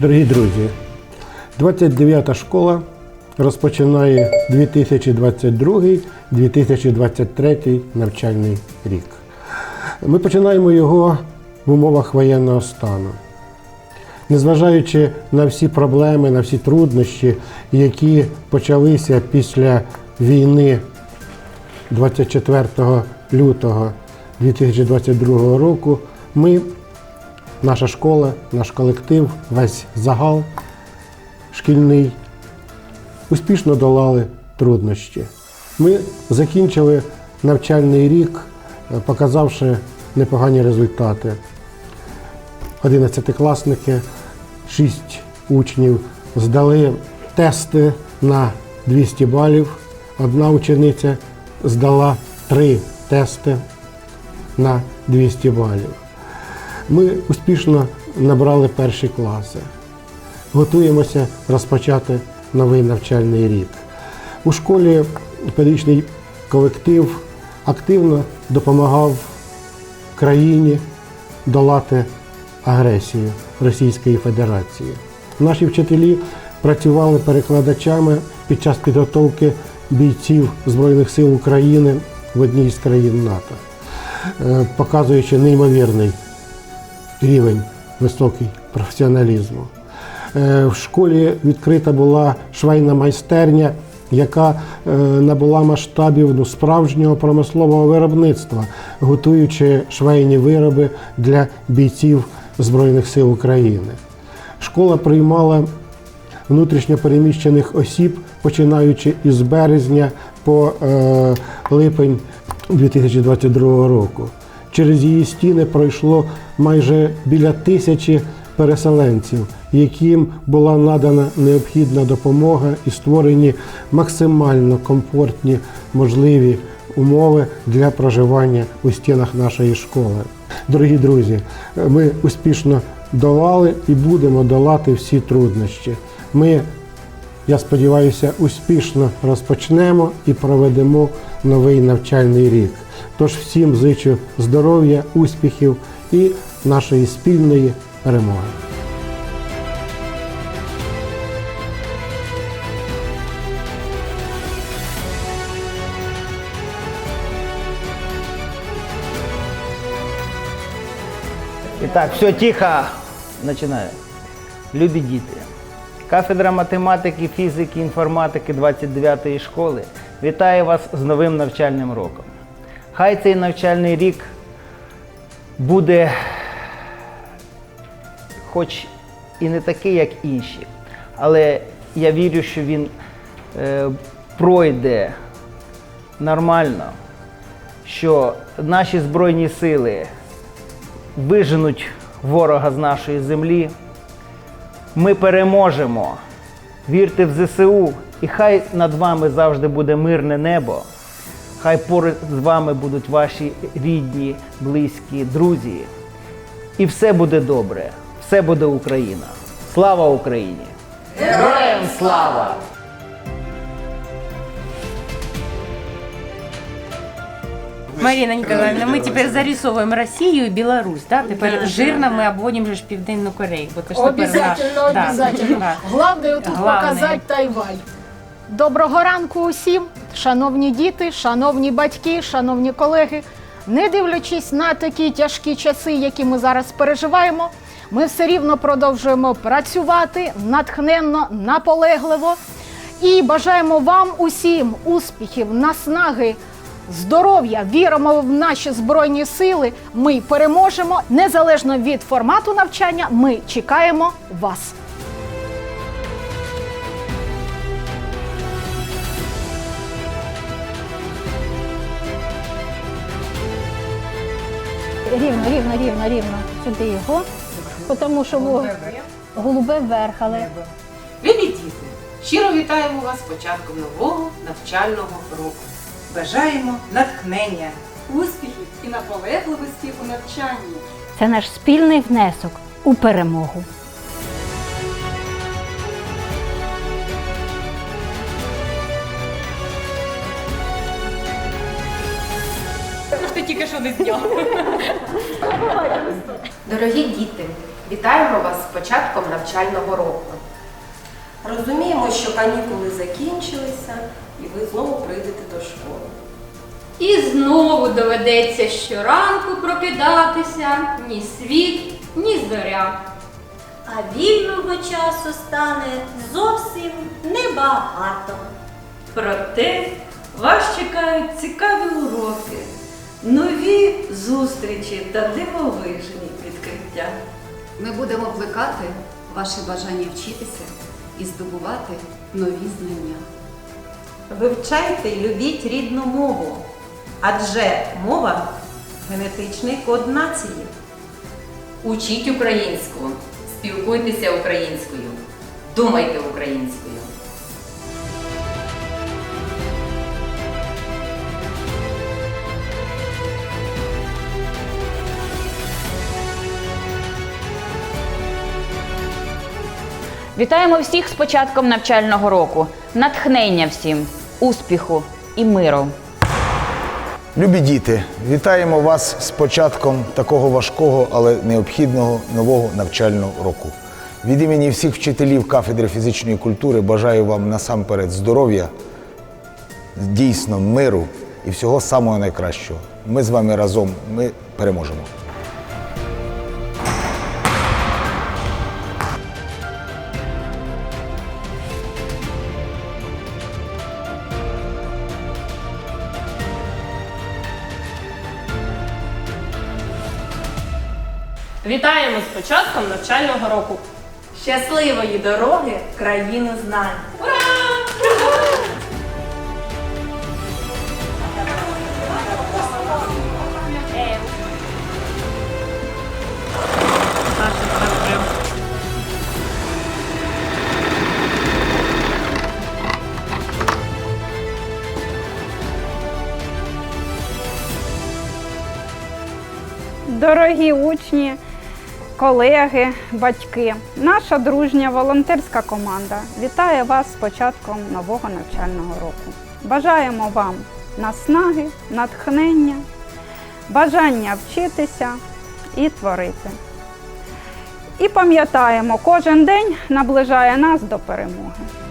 Дорогі друзі, 29-та школа розпочинає 2022-2023 навчальний рік. Ми починаємо його в умовах воєнного стану. Незважаючи на всі проблеми, на всі труднощі, які почалися після війни 24 лютого 2022 року, ми, наша школа, наш колектив, весь загал шкільний успішно долали труднощі. Ми закінчили навчальний рік, е, показавши непогані результати. Одинадцятикласники, шість учнів здали тести на 200 балів. Одна учениця здала три тести на 200 балів. Ми успішно набрали перші класи. Готуємося розпочати новий навчальний рік. У школі педагогічний колектив активно допомагав країні долати агресію Російської Федерації. Наші вчителі працювали перекладачами під час підготовки бійців Збройних сил України в одній з країн НАТО, е, показуючи неймовірний рівень високий професіоналізму. Е, В школі відкрита була швейна майстерня, яка е, набула масштабів ну, справжнього промислового виробництва, готуючи швейні вироби для бійців Збройних сил України. Школа приймала внутрішньо переміщених осіб, починаючи із березня по е, липень 2022 року. Через її стіни пройшло майже біля тисячі переселенців, яким була надана необхідна допомога і створені максимально комфортні можливі умови для проживання у стінах нашої школи. Дорогі друзі, ми успішно долали і будемо долати всі труднощі. Ми я сподіваюся, успішно розпочнемо і проведемо новий навчальний рік. Тож всім зичу здоров'я, успіхів і нашої спільної перемоги. Итак, все тихо. Начинаю. Любі діти. Кафедра математики, фізики, інформатики 29-ї школи вітає вас з новим навчальним роком. Хай цей навчальний рік буде хоч і не такий, як інші, але я вірю, що він е, пройде нормально, що наші Збройні сили виженуть ворога з нашої землі. Ми переможемо. Вірте в ЗСУ, і хай над вами завжди буде мирне небо. Хай поруч з вами будуть ваші рідні, близькі, друзі. І все буде добре, все буде Україна. Слава Україні! Героям слава! Марина Николаевна, мы теперь зарисовываем Россию и Беларусь, да? Теперь жирно мы обводим же ж Південну Корею, бо це ж тепер Обязательно, наш- да, обязательно. да. Главное тут Главное. показати Тайвань. Доброго ранку усім, шановні діти, шановні батьки, шановні колеги. Не дивлячись на такі тяжкі часи, які ми зараз переживаємо, ми все рівно продовжуємо працювати натхненно, наполегливо і бажаємо вам усім успіхів, наснаги, здоров'я, віримо в наші збройні сили. Ми переможемо незалежно від формату навчання. Ми чекаємо вас. Рівно, рівно, рівно, рівно. Сюди його. Тому що во- голубе вверх, але Любі діти, щиро вітаємо вас з початком нового навчального року. Бажаємо натхнення, успіхів і наполегливості у навчанні. це наш спільний внесок у перемогу. Ти тільки що не зняв. Дорогі діти, Вітаємо вас з початком навчального року. Розуміємо, що канікули закінчилися і ви знову прийдете до школи. І знову доведеться щоранку прокидатися ні світ, ні зоря. А вільного часу стане зовсім небагато. Проте вас чекають цікаві уроки, нові зустрічі та дивовижні відкриття. Ми будемо плекати ваше бажання вчитися і здобувати нові знання. Вивчайте і любіть рідну мову, адже мова генетичний код нації. Учіть українську, спілкуйтеся українською, думайте українською. Вітаємо всіх з початком навчального року. Натхнення всім, успіху і миру. Любі діти, вітаємо вас з початком такого важкого, але необхідного нового навчального року. Від імені всіх вчителів кафедри фізичної культури бажаю вам насамперед здоров'я, дійсно миру і всього самого найкращого. Ми з вами разом, ми переможемо. Вітаємо з початком навчального року. Щасливої дороги в країну знань! Дорогі учні, колеги, батьки, наша дружня волонтерська команда вітає вас з початком нового навчального року. Бажаємо вам наснаги, натхнення, бажання вчитися і творити. І пам'ятаємо, кожен день наближає нас до перемоги.